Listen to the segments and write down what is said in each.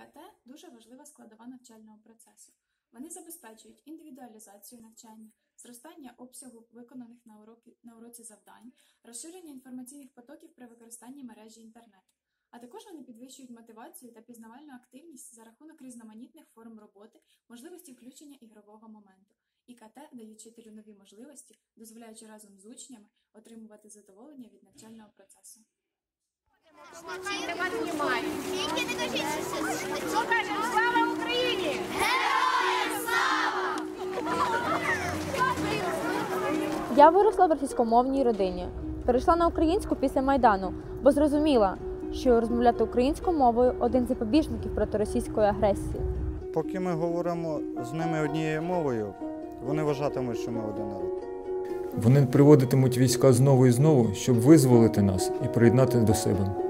ІКТ дуже важлива складова навчального процесу. Вони забезпечують індивідуалізацію навчання, зростання обсягу виконаних на, уроки, на уроці завдань, розширення інформаційних потоків при використанні мережі інтернет. А також вони підвищують мотивацію та пізнавальну активність за рахунок різноманітних форм роботи, можливості включення ігрового моменту. ІКТ дають вчителю нові можливості, дозволяючи разом з учнями отримувати задоволення від навчального процесу. Слава Україні! Я виросла в російськомовній родині. Перейшла на українську після Майдану, бо зрозуміла, що розмовляти українською мовою один з запобіжників проти російської агресії. Поки ми говоримо з ними однією мовою, вони вважатимуть, що ми один народ. Вони приводитимуть війська знову і знову, щоб визволити нас і приєднати до себе.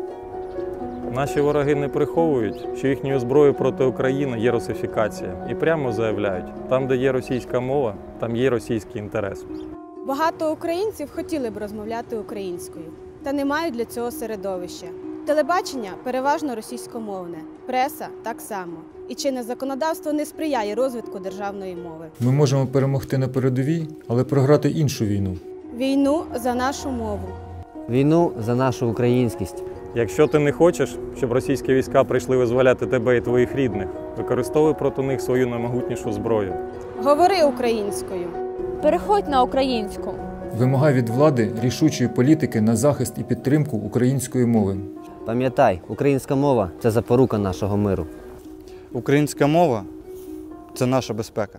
Наші вороги не приховують, що їхньою зброєю проти України є русифікація, і прямо заявляють: там, де є російська мова, там є російський інтерес. Багато українців хотіли б розмовляти українською, та не мають для цього середовища. Телебачення переважно російськомовне, преса так само. І чинне законодавство не сприяє розвитку державної мови. Ми можемо перемогти на передовій, але програти іншу війну. Війну за нашу мову. Війну за нашу українськість. Якщо ти не хочеш, щоб російські війська прийшли визволяти тебе і твоїх рідних, використовуй проти них свою наймогутнішу зброю. Говори українською. Переходь на українську. Вимагай від влади рішучої політики на захист і підтримку української мови. Пам'ятай, українська мова це запорука нашого миру. Українська мова це наша безпека.